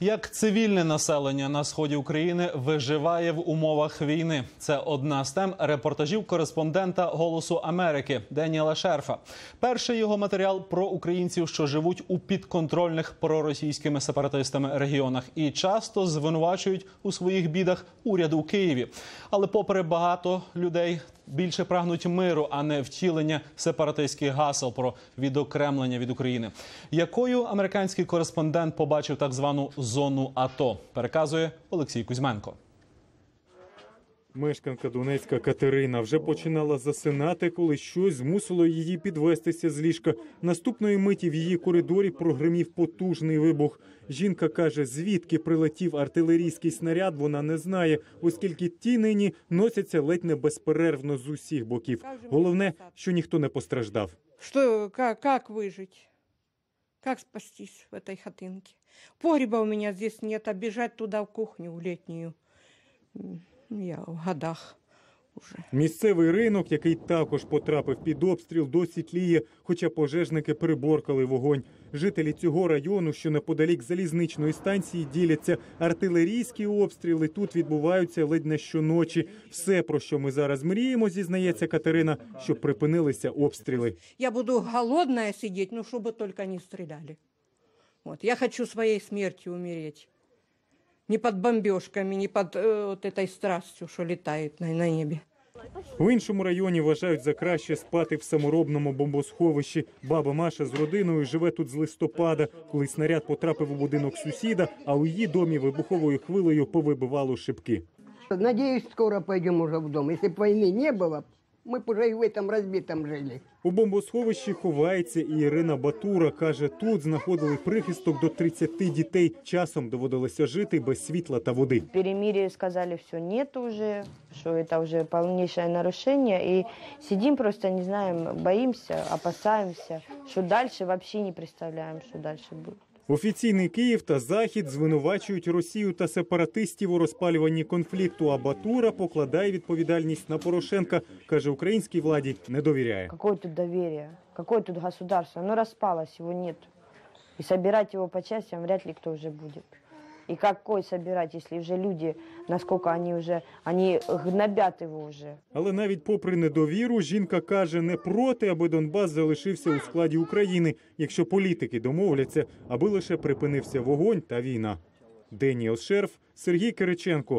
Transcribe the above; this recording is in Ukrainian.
Як цивільне населення на сході України виживає в умовах війни? Це одна з тем репортажів кореспондента Голосу Америки Деніела Шерфа. Перший його матеріал про українців, що живуть у підконтрольних проросійськими сепаратистами регіонах і часто звинувачують у своїх бідах уряд у Києві. Але, попри багато людей, більше прагнуть миру, а не втілення сепаратистських гасел про відокремлення від України. Якою американський кореспондент побачив так звану зону АТО, переказує Олексій Кузьменко. Мешканка Донецька Катерина вже починала засинати, коли щось змусило її підвестися з ліжка. Наступної миті в її коридорі прогримів потужний вибух. Жінка каже, звідки прилетів артилерійський снаряд, вона не знає, оскільки ті нині носяться ледь не безперервно з усіх боків. Головне, що ніхто не постраждав. Что, как, как выжить? Как спастись в этой хатынке? Погреба у меня здесь нет, а бежать туда в кухню в летнюю. м, Я в годах уже. Місцевий ринок, який також потрапив під обстріл, досі тліє, хоча пожежники приборкали вогонь. Жителі цього району, що неподалік залізничної станції, діляться. Артилерійські обстріли тут відбуваються ледь не щоночі. Все, про що ми зараз мріємо, зізнається Катерина, щоб припинилися обстріли. Я буду голодная сидеть, ну чтобы только не стреляли. Вот. Я хочу своей смертью умереть Не под бомбежками, не под э, вот этой страстью, что летает на, на небе. В іншому районі вважають за краще спати в саморобному бомбосховищі. Баба Маша з родиною живе тут з листопада, коли снаряд потрапив у будинок сусіда, а у її домі вибуховою хвилею повибивало шибки. Надеюсь, скоро пойдем уже в дом. Если бы войны не было, мы бы уже и в этом разбитом жили. У бомбосховищі ховається і Ірина Батура. Каже, тут знаходили прихисток до 30 дітей. Часом доводилося жити без світла та води. перемирие сказали, все, нет уже, что это уже полнейшее нарушение. И сидим просто, не знаем, боимся, опасаемся, что дальше вообще не представляем, что дальше будет. Офіційний Київ та Захід звинувачують Росію та сепаратистів у розпалюванні конфлікту. А Батура покладає відповідальність на Порошенка. каже, українській владі не довіряє. Какое тут довір'я, какое тут государство? Воно розпалось, його нет. І збирати його по частям вряд ли хто вже будет. И какой собирать, если уже люди, насколько они уже, они гнобят его уже. Але навіть попри недовіру, жінка каже, не проти, аби Донбас залишився у складі України, якщо політики домовляться, аби лише припинився вогонь та війна. Деніел Шерф, Сергій Кириченко,